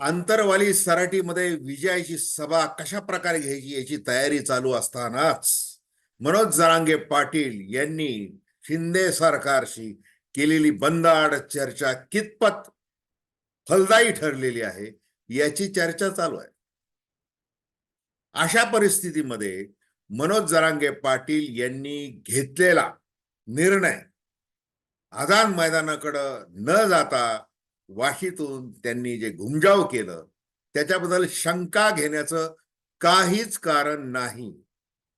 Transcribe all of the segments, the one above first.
आंतरवाली सराटीमध्ये विजयाची सभा कशा प्रकारे घ्यायची याची तयारी चालू असतानाच मनोज जरांगे पाटील यांनी शिंदे सरकारशी केलेली बंदाड चर्चा कितपत फलदायी ठरलेली आहे याची चर्चा चालू आहे. अशा परिस्थितीमध्ये मनोज जरांगे पाटील यांनी घेतलेला निर्णय आदान मैदानाकडं न जाता वाशीतून त्यांनी जे घुमजाव केलं त्याच्याबद्दल शंका घेण्याचं काहीच कारण नाही.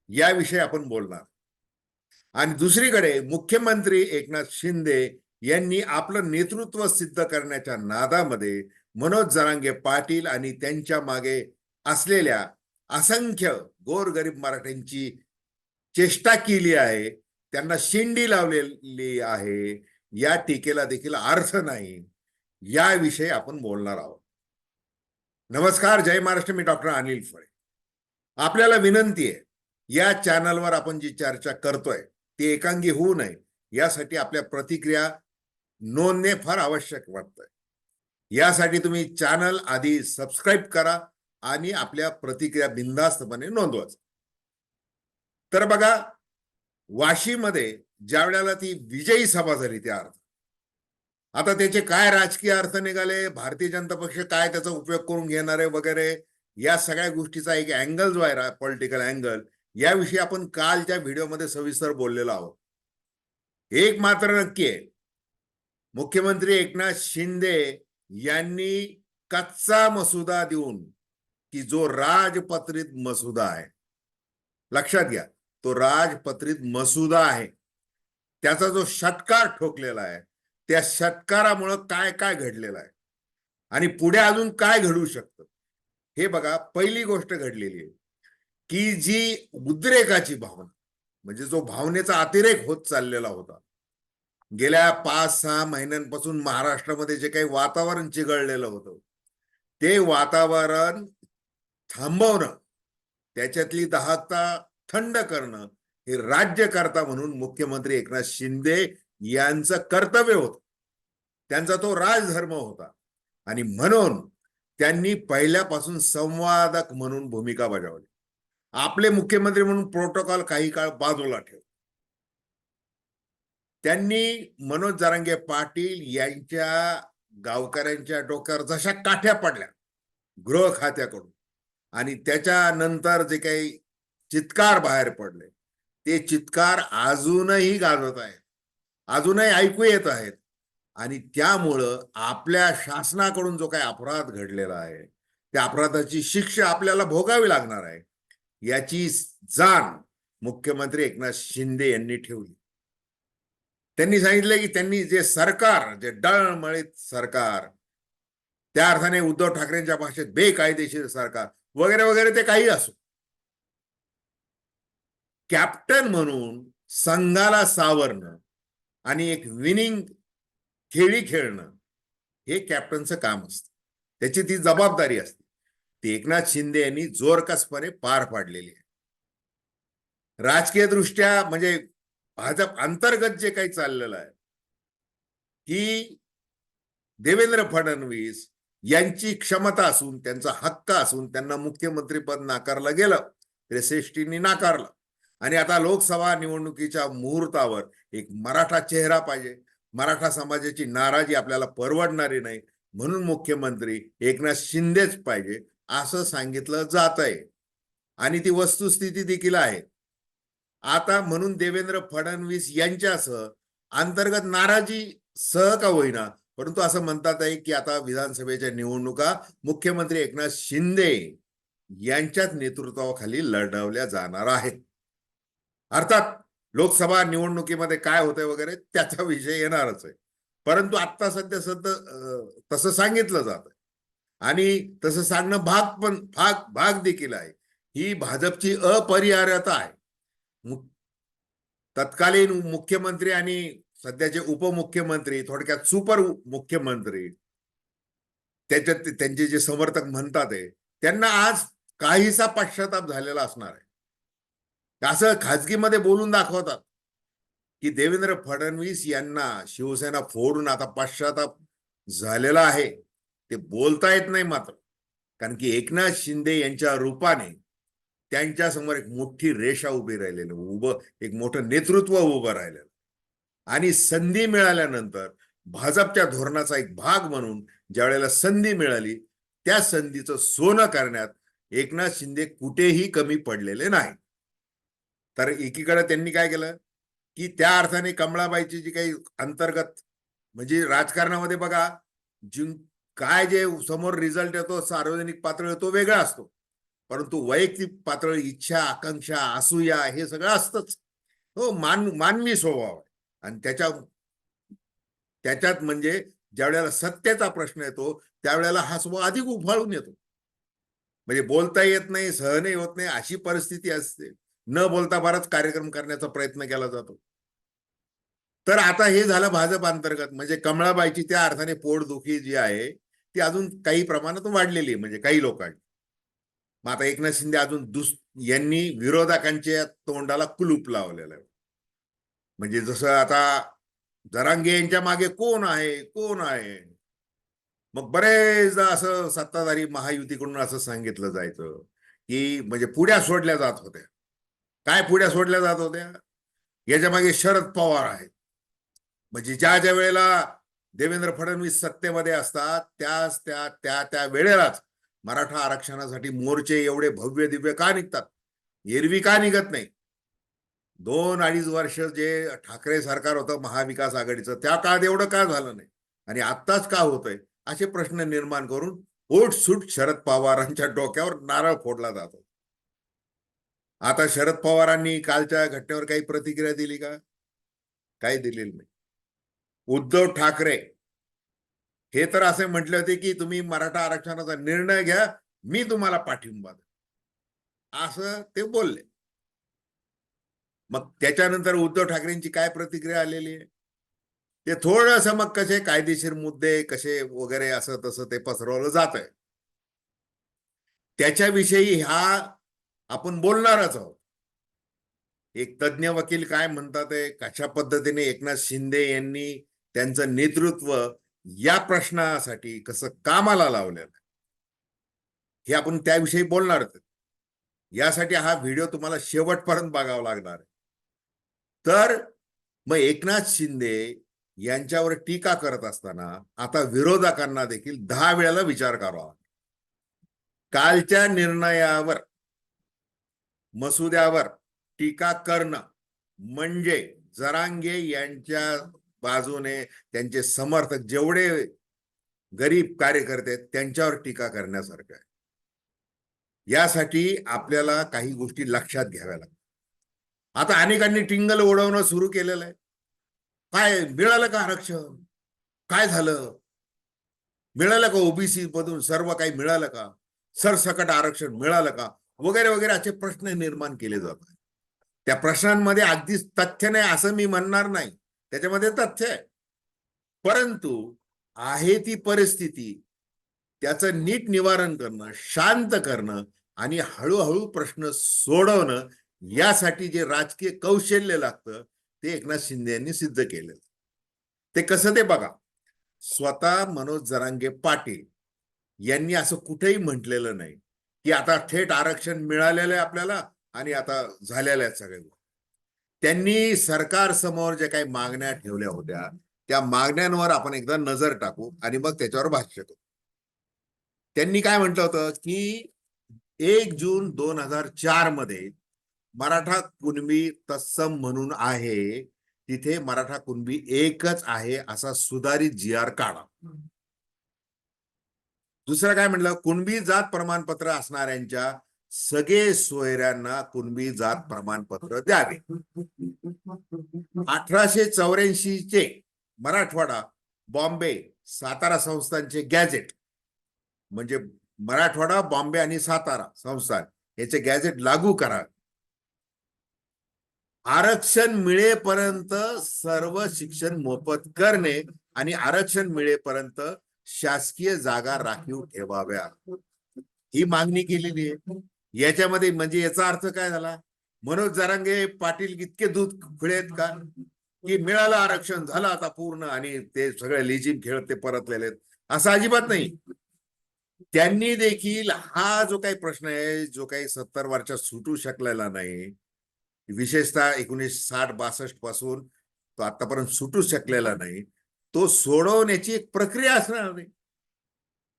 याविषयी आपण बोलणार. आणि दुसरीकडे मुख्यमंत्री एकनाथ शिंदे यांनी आपलं नेतृत्व सिद्ध करण्याच्या नादामध्ये मनोज जरांगे पाटील आणि त्यांच्या मागे असलेल्या असंख्य गोरगरीब मराठ्यांची चेष्टा केली आहे. त्यांना शिंडी लावलेली आहे. या टीकेला देखील अर्थ नाही. याविषयी आपण बोलणार आहोत. नमस्कार जय महाराष्ट्र. मी डॉक्टर अनिल फळे. आपल्याला विनंती आहे या चॅनलवर आपण जी चर्चा करतोय ती एकांगी होऊ नये. यासाठी आपल्या प्रतिक्रिया नोंदणे फार आवश्यक वाटतंय. यासाठी तुम्ही चॅनल आधी सबस्क्राईब करा आणि आपल्या प्रतिक्रिया बिनधास्तपणे नोंदवा तर बघा वाशीमध्ये ज्या वेळेला ती विजयी सभा झाली त्या अर्थ आता त्याचे काय राजकीय अर्थ निघाले? भारतीय जनता पक्ष काय त्याचा उपयोग करून घेणार आहे वगैरे? या सगळ्या गोष्टीचा एक अँगल जो आहे पॉलिटिकल अँगल याविषयी आपण कालच्या व्हिडिओमध्ये सविस्तर बोललेलो आहोत. एक मात्र नक्की आहे. मुख्यमंत्री एकनाथ शिंदे यांनी कच्चा मसुदा देऊन की जो राजपत्रित मसुदा आहे लक्षात घ्या तो राजपत्रित मसुदा आहे. त्याचा जो षटकार ठोकलेला आहे त्या सत्कारामुळं काय काय घडलेलं आहे? आणि पुढे अजून काय घडू शकतं? हे बघा पहिली गोष्ट घडलेली आहे की जी उद्रेकाची भावना म्हणजे जो भावनेचा अतिरेक होत चाललेला होता. गेल्या पाच सहा महिन्यांपासून महाराष्ट्रामध्ये जे काही वातावरण चिघळलेलं होतं ते वातावरण थांबवणं त्याच्यातली दहाता थंड करणं हे राज्यकर्ता म्हणून मुख्यमंत्री एकनाथ शिंदे यांचं कर्तव्य होत. त्यांचा तो राजधर्म होता. आणि म्हणून त्यांनी पहिल्यापासून संवादक म्हणून भूमिका बजावली. आपले मुख्यमंत्री म्हणून प्रोटोकॉल काही काळ बाजूला ठेव त्यांनी मनोज जरांगे पाटील यांच्या गावकऱ्यांच्या डोक्यावर जशा काठ्या पडल्या गृह खात्याकडून आणि त्याच्यानंतर जे काही चित्कार बाहेर पडले ते चित्कार अजूनही गाजत आहेत. अजूनही ऐकू येत आहेत. आणि त्यामुळं आपल्या शासनाकडून जो काही अपराध घडलेला आहे त्या अपराधाची शिक्षा आपल्याला भोगावी लागणार आहे याची जाण मुख्यमंत्री एकनाथ शिंदे यांनी ठेवली. त्यांनी सांगितलं की त्यांनी जे सरकार जे डळमळीत सरकार त्या अर्थाने उद्धव ठाकरेंच्या भाषेत बेकायदेशीर सरकार वगैरे वगैरे ते काही असो. कॅप्टन म्हणून संघाला सावरणं आणि एक विनिंग खेळी खेळणं हे कॅप्टनचं काम असतं. त्याची ती जबाबदारी असते. ती एकनाथ शिंदे यांनी जोरकसपणे पार पाडलेली आहे. राजकीय दृष्ट्या म्हणजे भाजप अंतर्गत जे काही चाललेलं आहे की देवेंद्र फडणवीस यांची क्षमता असून त्यांचा हक्क असून त्यांना मुख्यमंत्रीपद नाकारलं गेलं श्रेष्ठींनी नाकारलं. आणि आता लोकसभा निवडणुकीच्या मुहूर्तावर एक मराठा चेहरा पाहिजे. मराठा समाजाची नाराजी आपल्याला परवडणारी नाही. म्हणून मुख्यमंत्री एकनाथ शिंदेच पाहिजे असं सांगितलं जात आहे आणि ती वस्तुस्थिती देखील आहे. आता म्हणून देवेंद्र फडणवीस यांच्यासह अंतर्गत नाराजी सह का होईना परंतु असं म्हणतात आहे की आता विधानसभेच्या निवडणुका मुख्यमंत्री एकनाथ शिंदे यांच्याच नेतृत्वाखाली लढवल्या जाणार आहेत. अर्थात लोकसभा निवडणुकीमध्ये काय होतंय वगैरे त्याचा विषय येणारच आहे. परंतु आता सध्या सध्या तसं सांगितलं जात आणि तसं सांगणं भाग पण भाग भाग देखील आहे. ही भाजपची अपरिहार्यता आहे. तत्कालीन मुख्यमंत्री आणि सध्याचे उपमुख्यमंत्री थोडक्यात सुपर मुख्यमंत्री त्याच्यात त्यांचे जे समर्थक म्हणतात आहे त्यांना आज काहीसा पश्चाताप झालेला असणार आहे. असं खाजगीमध्ये बोलून दाखवतात. की देवेंद्र फडणवीस यांना शिवसेना फोडून आता पश्चाताप झालेला आहे. ते बोलता येत नाही मात्र. कारण की एकनाथ शिंदे यांच्या रूपाने त्यांच्यासमोर एक मोठी रेषा उभी राहिलेली उभं एक मोठं नेतृत्व उभं राहिलेलं. आणि संधी मिळाल्यानंतर भाजपच्या धोरणाचा एक भाग म्हणून ज्या वेळेला संधी मिळाली त्या संधीचं सोनं करण्यात एकनाथ शिंदे कुठेही कमी पडलेले नाही तर एकीकडे त्यांनी काय केलं? की त्या अर्थाने कमळाबाईची जी काही अंतर्गत म्हणजे राजकारणामध्ये बघा जिं काय जे समोर रिझल्ट येतो सार्वजनिक पातळीवर तो वेगळा असतो. परंतु वैयक्तिक पातळी इच्छा आकांक्षा असूया हे सगळं असतंच. हो मान मानवी स्वभाव आहे. आणि त्याच्या त्याच्यात म्हणजे ज्या वेळेला सत्तेचा प्रश्न येतो त्यावेळेला हा स्वभाव अधिक उफाळून येतो. म्हणजे बोलता येत नाही सहनही होत नाही अशी परिस्थिती असते. न बोलता बराच कार्यक्रम करण्याचा प्रयत्न केला जातो. तर आता हे झालं भाजप अंतर्गत. म्हणजे कमळाबाईची त्या अर्थाने पोटदुखी जी आहे ती अजून काही प्रमाणात वाढलेली आहे म्हणजे काही लोकांनी मग आता एकनाथ शिंदे अजून दुस यांनी विरोधकांच्या तोंडाला कुलूप लावलेलं आहे. म्हणजे जसं आता जरांगे यांच्या मागे कोण आहे कोण आहे? मग बरेचदा असं सत्ताधारी महायुतीकडून असं सांगितलं जायचं की म्हणजे पुढ्या सोडल्या जात होत्या. काय पुढ्या सोडल्या जात होत्या? याच्या मागे शरद पवार आहेत. म्हणजे ज्या ज्या वेळेला देवेंद्र फडणवीस सत्तेमध्ये असतात त्याच त्या त्या त्या वेळेलाच मराठा आरक्षणासाठी मोर्चे एवढे भव्य दिव्य का निघतात? एरवी का निघत नाही? दोन अडीच वर्ष जे ठाकरे सरकार होतं महाविकास आघाडीचं त्या काळात एवढं का झालं नाही? आणि आत्ताच का होतंय? असे प्रश्न निर्माण करून ओटसूट शरद पवारांच्या डोक्यावर नारळ फोडला जातो. आता शरद पवारांनी कालच्या घटनेवर काही प्रतिक्रिया दिली का? काही दिलेली नाही. उद्धव ठाकरे हे तर असे म्हटले होते की तुम्ही मराठा आरक्षणाचा निर्णय घ्या मी तुम्हाला पाठिंबा असं ते बोलले. मग त्याच्यानंतर उद्धव ठाकरेंची काय प्रतिक्रिया आलेली आहे? ते थोडस मग कसे कायदेशीर मुद्दे कसे वगैरे असं तसं ते पसरवलं जात आहे त्याच्याविषयी ह्या आपण बोलणारच आहोत. एक तज्ज्ञ वकील काय म्हणतात कशा पद्धतीने एकनाथ शिंदे यांनी त्यांचं नेतृत्व या प्रश्नासाठी कसं कामाला लावलेलं आहे. हे आपण त्याविषयी बोलणार यासाठी हा व्हिडिओ तुम्हाला शेवटपर्यंत बघावा लागणार आहे. तर मग एकनाथ शिंदे यांच्यावर टीका करत असताना आता विरोधकांना देखील दहा वेळेला विचार करावा कालच्या निर्णयावर मसुद्यावर टीका करणं म्हणजे जरांगे यांच्या बाजूने त्यांचे समर्थक जेवढे गरीब कार्यकर्ते त्यांच्यावर टीका करण्यासारखं आहे. यासाठी आपल्याला काही गोष्टी लक्षात घ्याव्या लागतात. आता अनेकांनी टिंगल उडवणं सुरू केलेलं आहे. काय मिळालं का आरक्षण? काय झालं? मिळालं का ओबीसी मधून सर्व काही मिळालं का? सरसकट आरक्षण मिळालं का? वगैरे वगैरे असे प्रश्न निर्माण केले जातात. त्या प्रश्नांमध्ये अगदीच तथ्य नाही असं मी म्हणणार नाही. त्याच्यामध्ये तथ्य आहे. परंतु आहे ती परिस्थिती त्याचं नीट निवारण करणं शांत करणं आणि हळूहळू प्रश्न सोडवणं यासाठी जे राजकीय कौशल्य लागतं ते एकनाथ शिंदे यांनी सिद्ध केलेलं ते कसं ते बघा. स्वतः मनोज जरांगे पाटील यांनी असं कुठेही म्हटलेलं नाही. की आता थेट आरक्षण मिळालेलं आहे आपल्याला आणि आता झालेल्या आहेत सगळ्या गोष्टी. त्यांनी सरकार समोर ज्या काही मागण्या ठेवल्या होत्या त्या मागण्यांवर आपण एकदा नजर टाकू आणि मग त्याच्यावर भाष्य करू. त्यांनी काय म्हटलं होतं की एक जून दोन हजार चारमध्ये मराठा कुणबी तत्सम म्हणून आहे तिथे मराठा कुणबी एकच आहे असा सुधारित जी आर काढा. दुसरं काय म्हटलं? कुणबी जात प्रमाणपत्र असणाऱ्यांच्या सगळे सोयऱ्यांना कुणबी जात प्रमाणपत्र द्यावे. अठराशे चौऱ्याऐंशी चे मराठवाडा बॉम्बे सातारा संस्थांचे गॅजेट म्हणजे मराठवाडा बॉम्बे आणि सातारा संस्थान याचे गॅझेट लागू करा. आरक्षण मिळेपर्यंत सर्व शिक्षण मोफत करणे आणि आरक्षण मिळेपर्यंत शासकीय जागा राखीव ठेवाव्या. ही मागणी केलेली आहे. याच्यामध्ये म्हणजे याचा अर्थ काय झाला? मनोज जरांगे पाटील इतके दूध खुळे आहेत का? की मिळालं आरक्षण झालं आता पूर्ण आणि ते सगळे लिजिम खेळ ते परतलेले आहेत. असं अजिबात नाही. त्यांनी देखील हा जो काही प्रश्न आहे जो काही सत्तर वर्षात सुटू शकलेला नाही विशेषतः एकोणीसशे साठ बासष्टपासून तो आतापर्यंत सुटू शकलेला नाही तो सोडवण्याची एक प्रक्रिया असणार नाही.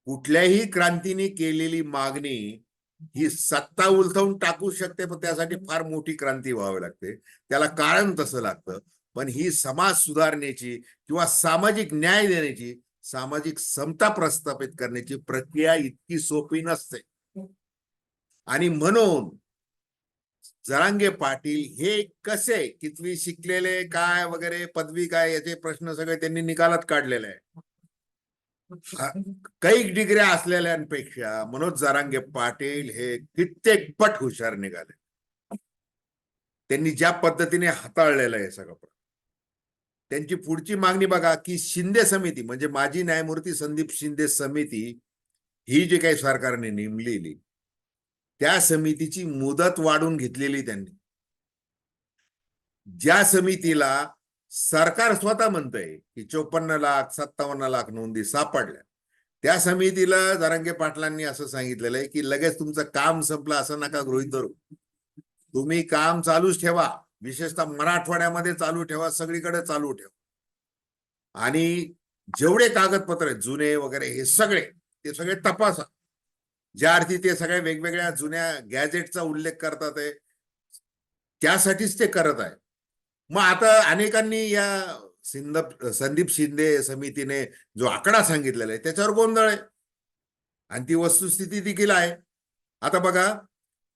कुठल्याही क्रांतीने केलेली मागणी ही सत्ता उलथवून टाकू शकते पण त्यासाठी फार मोठी क्रांती व्हावी लागते. त्याला कारण तसं लागतं पण ही समाज सुधारण्याची किंवा सामाजिक न्याय देण्याची सामाजिक समता प्रस्थापित करण्याची प्रक्रिया इतकी सोपी नसते. आणि म्हणून जरांगे पाटील हे कसे कितवी शिकलेले काय वगैरे पदवी काय याचे प्रश्न सगळे त्यांनी निकालात काढलेले आहे कैक डिग्र्या असलेल्यांपेक्षा मनोज जरांगे पाटील हे कित्येक पट हुशार निघाले. त्यांनी ज्या पद्धतीने हाताळलेलं आहे सगळं त्यांची पुढची मागणी बघा की शिंदे समिती म्हणजे माजी न्यायमूर्ती संदीप शिंदे समिती ही जी काही सरकारने नेमलेली त्या समितीची मुदत वाढून घेतलेली त्यांनी. ज्या समितीला सरकार स्वतः म्हणतंय की चोपन्न लाख सत्तावन्न लाख नोंदी सापडल्या. त्या समितीला जारंगे पाटलांनी असं सांगितलेलं आहे की लगेच तुमचं काम संपलं असं नका गृहित धरू. तुम्ही काम चालूच ठेवा. विशेषतः मराठवाड्यामध्ये चालू ठेवा सगळीकडे चालू ठेवा. आणि जेवढे कागदपत्र आहेत जुने वगैरे हे सगळे ते सगळे तपासा. ज्या अर्थी ते सगळ्या वेगवेगळ्या जुन्या गॅजेटचा उल्लेख करतात आहे त्यासाठीच ते करत आहे. मग आता अनेकांनी या सिंद संदीप शिंदे समितीने जो आकडा सांगितलेला आहे त्याच्यावर गोंधळ आहे. आणि ती वस्तुस्थिती देखील आहे. आता बघा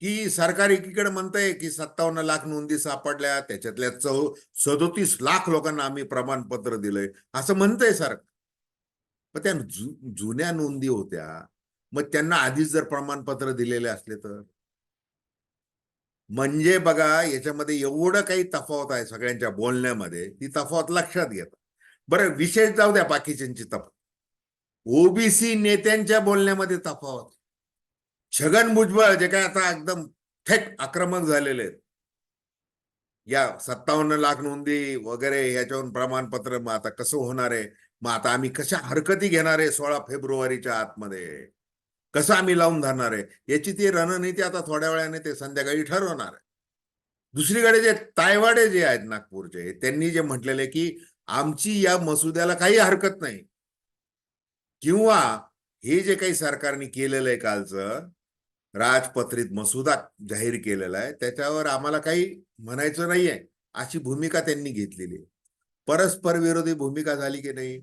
की सरकार एकीकडे म्हणतंय की सत्तावन्न लाख नोंदी सापडल्या त्याच्यातल्या चौ सदोतीस लाख लोकांना आम्ही प्रमाणपत्र दिलंय असं म्हणतंय सरकार. पण त्या जु जुन्या नोंदी होत्या मग त्यांना आधीच जर प्रमाणपत्र दिलेले असले तर? म्हणजे बघा याच्यामध्ये एवढं काही तफावत आहे सगळ्यांच्या बोलण्यामध्ये ती तफावत लक्षात घेता. बरं विशेष जाऊ द्या बाकीच्यांची तफावत. ओबीसी नेत्यांच्या बोलण्यामध्ये तफावत. छगन भुजबळ जे काय आता एकदम थेट आक्रमक झालेले आहेत. या सत्तावन्न लाख नोंदी वगैरे याच्यावरून प्रमाणपत्र मग आता कसं होणार आहे? मग आता आम्ही कशा हरकती घेणार आहे सोळा फेब्रुवारीच्या आतमध्ये? कसं आम्ही लावून धरणार आहे? याची ती रणनीती आता थोड्या वेळाने ते संध्याकाळी ठरवणार आहे. दुसरीकडे जे तायवाडे जे आहेत नागपूरचे त्यांनी जे म्हटलेले की आमची या मसुद्याला काही हरकत नाही. किंवा हे जे काही सरकारने केलेलं आहे कालचं राजपत्रित मसुदा जाहीर केलेला आहे त्याच्यावर आम्हाला काही म्हणायचं नाहीये अशी भूमिका त्यांनी घेतलेली आहे. परस्पर विरोधी भूमिका झाली की नाही?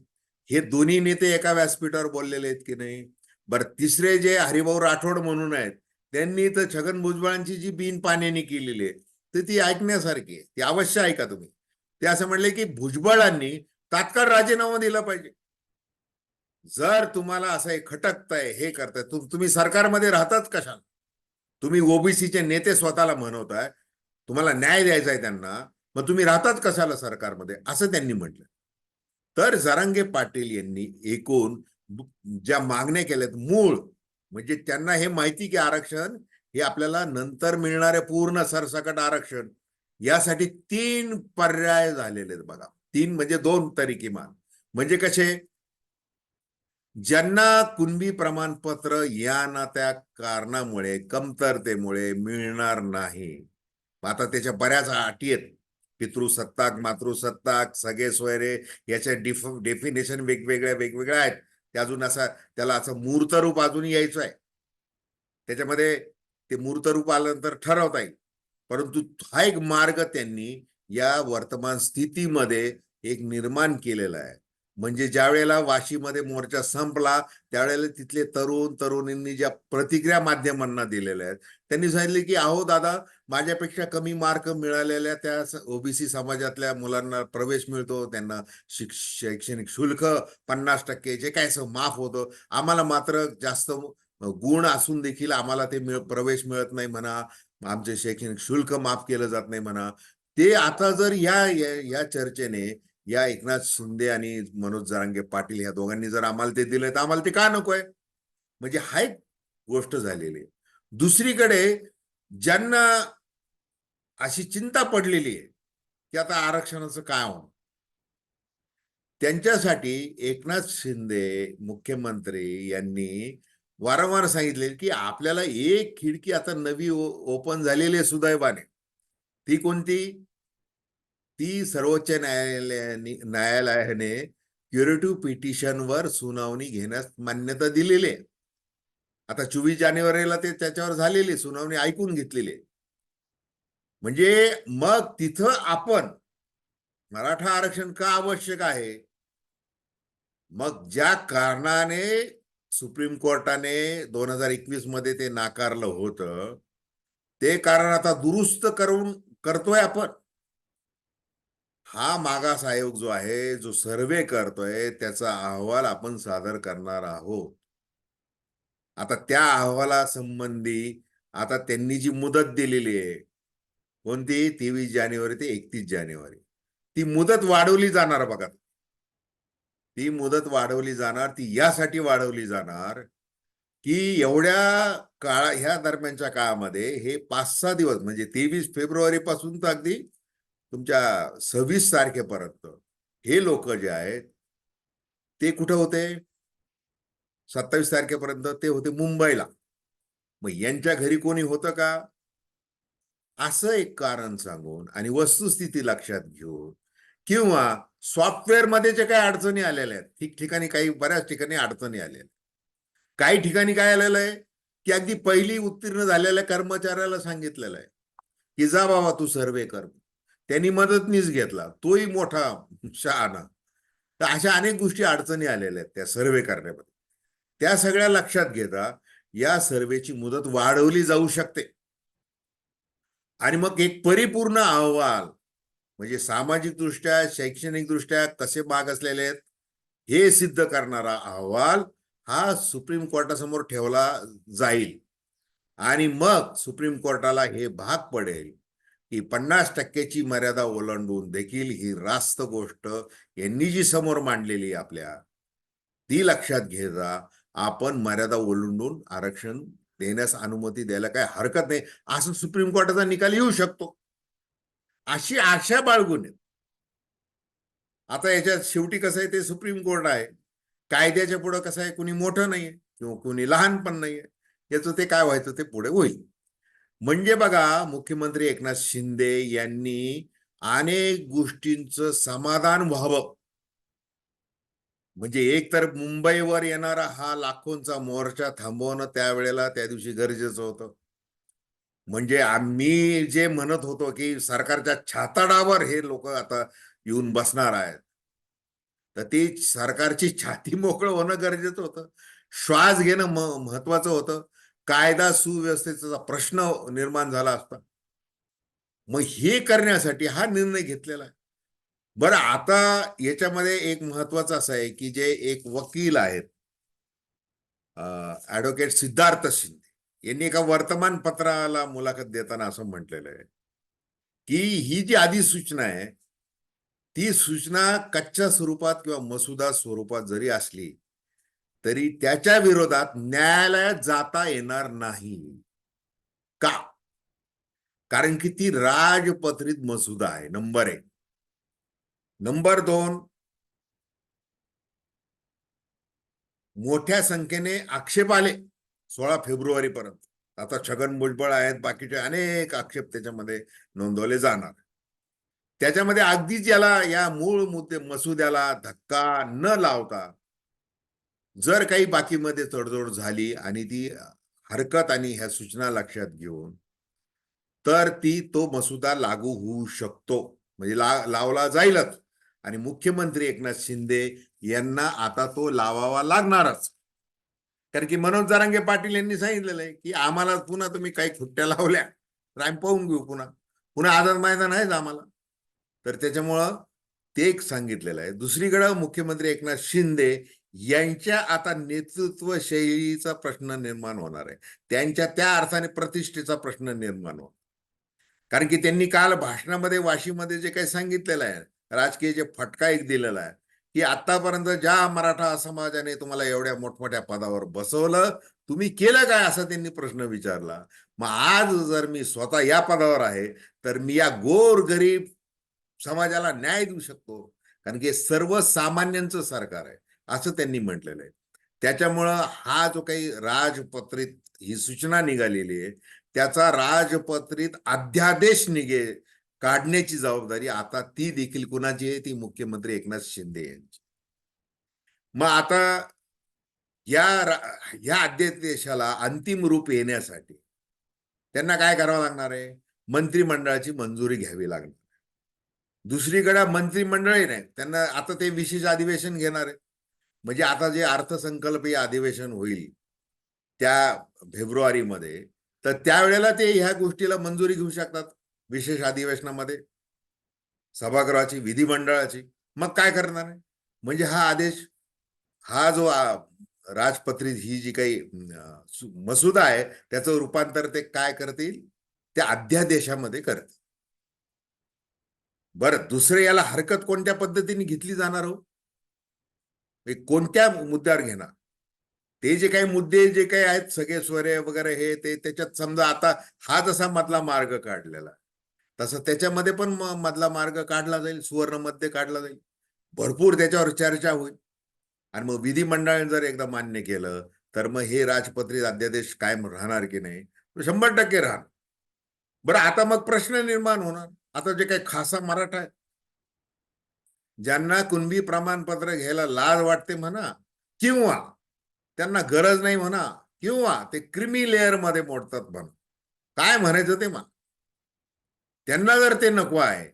हे दोन्ही नेते एका व्यासपीठावर बोललेले आहेत की नाही? बरं तिसरे जे हरिभाऊ राठोड म्हणून आहेत त्यांनी तर छगन भुजबळांची जी बिन पाण्याने केलेली आहे तर ती ऐकण्यासारखी आहे ती अवश्य ऐका तुम्ही. ते असं म्हणले की भुजबळांनी तात्काळ राजीनामा दिला पाहिजे. जर तुम्हाला असं हे खटकताय हे करताय तुम तुम्ही सरकारमध्ये राहताच कशाला? तुम्ही ओबीसीचे नेते स्वतःला म्हणवताय तुम्हाला न्याय द्यायचा आहे त्यांना मग तुम्ही राहताच कशाला सरकारमध्ये? असं त्यांनी म्हटलं. तर जरांगे पाटील यांनी एकूण ज्या मागण्या केल्यात मूळ म्हणजे त्यांना हे माहिती की आरक्षण हे आपल्याला नंतर मिळणारे पूर्ण सरसकट आरक्षण यासाठी तीन पर्याय झालेले आहेत बघा. तीन म्हणजे दोन तरी किमान. म्हणजे कसे? ज्यांना कुणबी प्रमाणपत्र या ना त्या कारणामुळे कमतरतेमुळे मिळणार नाही. आता त्याच्या बऱ्याच अटी आहेत. पितृसत्ताक मातृसत्ताक सगळे सोयरे याच्या डिफ डेफिनेशन वेगवेगळ्या वेगवेगळ्या आहेत. ते अजून असा त्याला असं मूर्त रूप अजून यायचं आहे. त्याच्यामध्ये ते मूर्त रूप आल्यानंतर ठरवता येईल. परंतु हा एक मार्ग त्यांनी या वर्तमान स्थितीमध्ये एक निर्माण केलेला आहे. म्हणजे ज्या वेळेला वाशीमध्ये मोर्चा संपला त्यावेळेला तिथले तरुण तरुणींनी ज्या प्रतिक्रिया माध्यमांना दिलेल्या आहेत त्यांनी सांगितले की अहो दादा माझ्यापेक्षा कमी मार्क मिळालेल्या त्या ओबीसी समाजातल्या मुलांना प्रवेश मिळतो त्यांना शैक्षणिक शुल्क पन्नास टक्के जे काय असं माफ होतं आम्हाला मात्र जास्त गुण असून देखील आम्हाला ते मिळ प्रवेश मिळत नाही म्हणा आमचे शैक्षणिक शुल्क माफ केलं जात नाही म्हणा. ते आता जर या या चर्चेने या एकनाथ शिंदे आणि मनोज जरांगे पाटील या दोघांनी जर आम्हाला ते दिलं तर आम्हाला ते का नकोय? म्हणजे हा एक गोष्ट झालेली आहे. दुसरीकडे ज्यांना अशी चिंता पडलेली आहे की आता आरक्षणाचं काय होणं त्यांच्यासाठी एकनाथ शिंदे मुख्यमंत्री यांनी वारंवार सांगितले की आपल्याला एक खिडकी आता नवी ओपन झालेली आहे सुदैवाने. ती कोणती? ती सर्वोच्च न्यायालयाने न्यायालयाने क्युरेटिव्ह पिटिशनवर सुनावणी घेण्यास मान्यता दिलेली आहे. आता चोवीस जानेवारीला ते त्याच्यावर झालेली सुनावणी ऐकून घेतलेली म्हणजे मग तिथं आपण मराठा आरक्षण का आवश्यक आहे? मग ज्या कारणाने सुप्रीम कोर्टाने दोन हजार एकवीसमध्ये ते नाकारलं होतं ते कारण आता दुरुस्त करून करतोय आपण. हा मागास आयोग जो आहे जो सर्वे करतोय त्याचा अहवाल आपण सादर करणार आहोत. आता त्या अहवाला संबंधी आता त्यांनी जी मुदत दिलेली आहे कोणती? तेवीस जानेवारी ते एकतीस जानेवारी. ती मुदत वाढवली जाणार बघा. ती मुदत वाढवली जाणार ती यासाठी वाढवली जाणार की एवढ्या काळा ह्या दरम्यानच्या काळामध्ये हे पाच सहा दिवस म्हणजे तेवीस फेब्रुवारी पासून तर अगदी तुमच्या सव्वीस तारखेपर्यंत हे लोक जे आहेत ते कुठं होते? सत्तावीस तारखेपर्यंत ते होते मुंबईला. मग यांच्या घरी कोणी होतं का? असं एक कारण सांगून आणि वस्तुस्थिती लक्षात घेऊन किंवा सॉफ्टवेअरमध्ये जे काही अडचणी आलेल्या आहेत ठिकठिकाणी काही बऱ्याच ठिकाणी अडचणी आलेल्या आहेत. काही ठिकाणी काय आलेलं आहे? की अगदी पहिली उत्तीर्ण झालेल्या कर्मचाऱ्याला सांगितलेलं आहे की जा बाबा तू सर्वे कर. त्यांनी मदतनीस घेतला. तोही मोठा शहाणा. तर अशा अनेक गोष्टी अडचणी आलेल्या आहेत त्या सर्वे करण्यामध्ये. त्या सगळ्या लक्षात घेता या सर्वेची मुदत वाढवली जाऊ शकते. आणि मग एक परिपूर्ण अहवाल म्हणजे सामाजिक दृष्ट्या शैक्षणिक दृष्ट्या कसे भाग असलेले आहेत हे सिद्ध करणारा अहवाल हा सुप्रीम कोर्टासमोर ठेवला जाईल. आणि मग सुप्रीम कोर्टाला हे भाग पडेल. ही पन्नास टक्क्याची मर्यादा ओलांडून देखील ही रास्त गोष्ट यांनी जी समोर मांडलेली आहे आपल्या ती लक्षात घेता आपण मर्यादा ओलांडून आरक्षण देण्यास अनुमती द्यायला काय हरकत नाही. असं सुप्रीम कोर्टाचा निकाल येऊ शकतो. अशी आशा बाळगून आता याच्यात शेवटी कसं आहे ते सुप्रीम कोर्ट आहे. कायद्याच्या पुढे कसं आहे कुणी मोठं नाहीये किंवा कुणी लहान पण नाहीये. याचं ते काय व्हायचं ते पुढे होईल. म्हणजे बघा मुख्यमंत्री एकनाथ शिंदे यांनी अनेक गोष्टींचं समाधान व्हावं. म्हणजे एक तर मुंबईवर येणारा हा लाखोंचा मोर्चा थांबवणं त्यावेळेला त्या दिवशी गरजेचं होतं. म्हणजे आम्ही जे म्हणत होतो की सरकारच्या छाताडावर हे लोक आता येऊन बसणार आहेत. तर ती सरकारची छाती मोकळं होणं गरजेचं होतं. श्वास घेणं म- महत्वाचं होतं. कायदा सुव्यवस्थेचा प्रश्न निर्माण झाला असता. मग हे करण्यासाठी हा निर्णय घेतलेला आहे. बरं आता याच्यामध्ये एक महत्वाचं असं आहे की जे एक वकील आहेत ऍडव्होकेट सिद्धार्थ शिंदे यांनी एका वर्तमानपत्राला मुलाखत देताना असं म्हटलेलं आहे की ही जी अधिसूचना आहे ती सूचना कच्च्या स्वरूपात किंवा मसुदा स्वरूपात जरी असली तरी त्याच्या विरोधात न्यायालयात जाता येणार नाही. का? कारण की ती राजपत्रित मसुदा आहे नंबर एक. नंबर दोन मोठ्या संख्येने आक्षेप आले सोळा फेब्रुवारी पर्यंत. आता छगन भुजबळ आहेत बाकीचे अनेक आक्षेप त्याच्यामध्ये नोंदवले जाणार. त्याच्यामध्ये अगदीच याला या मूळ मुद्दे मसुद्याला धक्का न लावता जर काही बाकीमध्ये तडजोड झाली आणि ती हरकत आणि ह्या सूचना लक्षात घेऊन तर ती तो मसुदा लागू होऊ शकतो. म्हणजे ला लावला जाईलच. आणि मुख्यमंत्री एकनाथ शिंदे यांना आता तो लावावा लागणारच. कारण की मनोज जरांगे पाटील यांनी सांगितलेलं आहे की आम्हाला पुन्हा तुम्ही काही खुट्ट्या लावल्या तर आम्ही पाहून घेऊ पुन्हा. पुन्हा आझाद मैदान आहेच आम्हाला. तर त्याच्यामुळं ते एक सांगितलेलं आहे. दुसरीकडं मुख्यमंत्री एकनाथ शिंदे यांच्या आता नेतृत्व शैलीचा प्रश्न निर्माण होणार आहे. त्यांच्या त्या अर्थाने प्रतिष्ठेचा प्रश्न निर्माण होणार. कारण की त्यांनी काल भाषणामध्ये वाशीमध्ये जे काही सांगितलेलं आहे राजकीय जे फटका एक दिलेला आहे की आतापर्यंत ज्या मराठा समाजाने तुम्हाला एवढ्या मोठमोठ्या पदावर बसवलं तुम्ही केलं काय असा त्यांनी प्रश्न विचारला. मग आज जर मी स्वतः या पदावर आहे तर मी या गोर गरीब समाजाला न्याय देऊ शकतो. कारण की हे सर्वसामान्यांचं सरकार आहे. असं त्यांनी म्हटलेलं आहे. त्याच्यामुळं हा जो काही राजपत्रित ही सूचना निघालेली आहे त्याचा राजपत्रित अध्यादेश निघे काढण्याची जबाबदारी आता ती देखील कुणाची आहे? ती मुख्यमंत्री एकनाथ शिंदे यांची. मग आता या या अध्यादेशाला अंतिम रूप येण्यासाठी त्यांना काय करावं लागणार आहे? मंत्रिमंडळाची मंजुरी घ्यावी लागणार. दुसरीकडे मंत्रिमंडळही नाही. त्यांना आता ते विशेष अधिवेशन घेणार आहे. म्हणजे आता जे अर्थसंकल्पीय अधिवेशन होईल त्या फेब्रुवारीमध्ये तर त्यावेळेला ते ह्या गोष्टीला मंजुरी घेऊ शकतात विशेष अधिवेशनामध्ये? सभागृहाची विधिमंडळाची. मग काय करणार आहे? म्हणजे हा आदेश हा जो राजपत्रित ही जी काही मसुदा आहे त्याचं रूपांतर ते काय करतील? त्या अध्यादेशामध्ये करतील. बरं दुसरं याला हरकत कोणत्या पद्धतीने घेतली जाणार हो? कोणत्या मुद्द्यावर घेणार? ते जे काही मुद्दे जे काही आहेत सगळे स्वरे वगैरे हे ते त्याच्यात समजा आता हा जसा मधला मार्ग काढलेला तसं त्याच्यामध्ये पण मधला मार्ग काढला जाईल सुवर्ण मध्य काढला जाईल. भरपूर त्याच्यावर चर्चा होईल. आणि मग विधिमंडळाने जर एकदा मान्य केलं तर मग हे राजपत्रित अध्यादेश कायम राहणार की नाही? शंभर टक्के राहणार. बरं आता मग प्रश्न निर्माण होणार. आता जे काही खासा मराठा आहे ज्यांना कुणबी प्रमाणपत्र घ्यायला लाज वाटते म्हणा किंवा त्यांना गरज नाही म्हणा किंवा ते क्रिमी लेअरमध्ये मोडतात म्हणा. काय म्हणायचं ते मा त्यांना जर ते नको आहे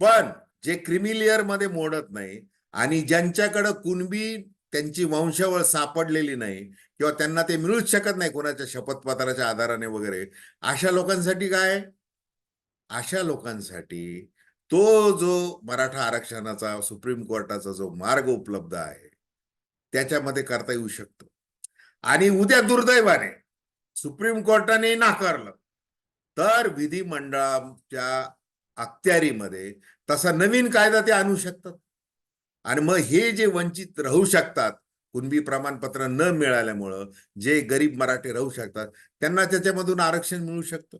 पण जे क्रिमी लेअरमध्ये मोडत नाही आणि ज्यांच्याकडं कुणबी त्यांची वंशावळ सापडलेली नाही किंवा त्यांना ते मिळूच शकत नाही कोणाच्या शपथपत्राच्या आधाराने वगैरे अशा लोकांसाठी काय? अशा लोकांसाठी तो जो मराठा आरक्षणाचा सुप्रीम कोर्टाचा जो मार्ग उपलब्ध आहे त्याच्यामध्ये करता येऊ शकतो. आणि उद्या दुर्दैवाने सुप्रीम कोर्टाने नाकारलं. तर विधिमंडळाच्या अखत्यारीमध्ये तसा नवीन कायदा ते आणू शकतात. आणि मग हे जे वंचित राहू शकतात कुणबी प्रमाणपत्र न मिळाल्यामुळं जे गरीब मराठे राहू शकतात त्यांना त्याच्यामधून आरक्षण मिळू शकतं.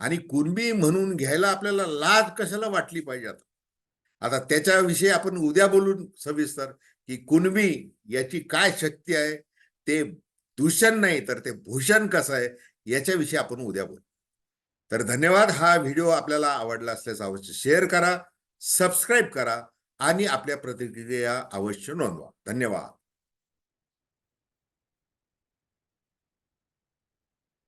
आणि कुणबी म्हणून घ्यायला आपल्याला लाज कशाला वाटली पाहिजे आता? आता त्याच्याविषयी आपण उद्या बोलून सविस्तर की कुणबी याची काय शक्ती आहे? ते दूषण नाही तर ते भूषण कसं आहे? याच्याविषयी आपण उद्या बोलू. तर धन्यवाद. हा व्हिडिओ आपल्याला आवडला असल्यास अवश्य शेअर करा सबस्क्राईब करा आणि आपल्या प्रतिक्रिया अवश्य नोंदवा. धन्यवाद.